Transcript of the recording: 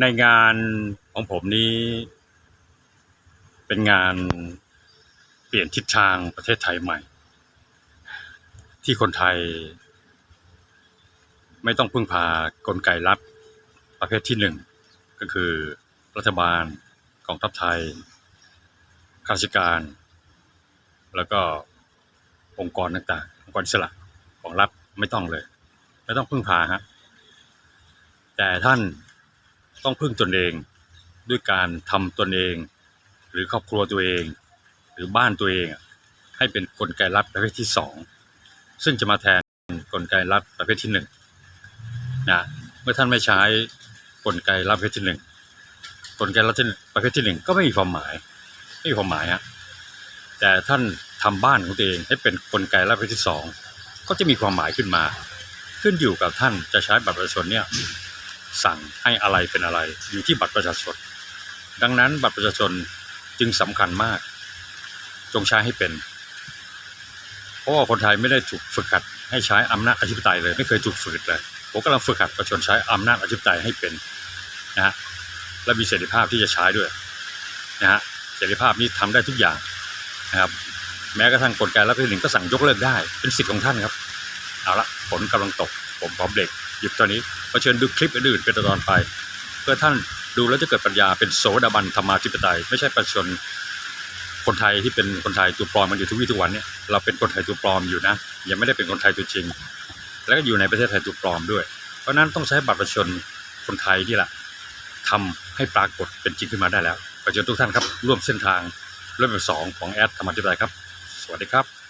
ในงานของผมนี้ เป็นงานเปลี่ยนทิศทางประเทศไทยใหม่ ที่คนไทย ไม่ต้องพึ่งพากลไกรัฐประเภทที่หนึ่งก็คือรัฐบาลกองทัพไทยข้าราชการ แล้วก็องค์กรต่างๆองค์กรอิสระของรัฐไม่ต้องเลย ไม่ต้องพึ่งพาฮะแต่ท่าน ต้องพึ่งตนเองด้วยการทำตนเอง หรือครอบครัวตัวเอง หรือบ้านตัวเอง ให้เป็นกลไกรัฐประเภทที่สองซึ่งจะมาแทนกลไกรัฐประเภทที่หนึ่งนะเมื่อท่านไม่ใช้กลไกรัฐประเภทที่หนึ่งกลไกรัฐประเภทที่หนึ่งก็ไม่มีความหมายไม่มีความหมายฮะแต่ท่านทำบ้านของตัวเองให้เป็นกลไกรัฐประเภทที่สองก็จะมีความหมายขึ้นมา ขึ้นอยู่กับท่านจะใช้บัตรประชาชนเนี่ย สั่งให้อะไรเป็นอะไร อยู่ที่บัตรประชาชน ดังนั้นบัตรประชาชนจึงสำคัญมาก จงใช้ให้เป็น เพราะว่าคนไทยไม่ได้ถูกฝึกหัดให้ใช้อำนาจอธิปไตยเลย ไม่เคยถูกฝึกเลยผมกำลังฝึกหัดประชาชนใช้อำนาจอธิปไตยให้เป็นนะฮะและมีเสรีภาพที่จะใช้ด้วยนะฮะเสรีภาพนี้ทำได้ทุกอย่างนะครับ แม้กระทั่งกลไกรัฐประหนึ่งก็สั่งยกเลิกได้ เป็นสิทธิ์ของท่านครับ เอาละฝนกำลังตก ผมขอเบรก หยุดตอนนี้ขอเชิญดูคลิปอื่นๆเป็นตอนไป เพื่อท่านดูแล้วจะเกิดปัญญาเป็นโสดาบันธรรมาธิปไตย ไม่ใช่ประชาชนคนไทยที่เป็นคนไทยตัวปลอมมันอยู่ทุกวี่ทุกวันเนี่ยเราเป็นคนไทยตัวปลอมอยู่นะยังไม่ได้เป็นคนไทยตัวจริง แล้วก็อยู่ในประเทศไทยตัวปลอมด้วย เพราะนั้นต้องใช้บัตรประชาชนคนไทยที่แหละทำให้ปรากฏเป็นจริงขึ้นมาได้แล้วขอเชิญทุกท่านครับร่วมเส้นทางรถแบบสองของแอดธรรมาธิปไตยครับ สวัสดีครับ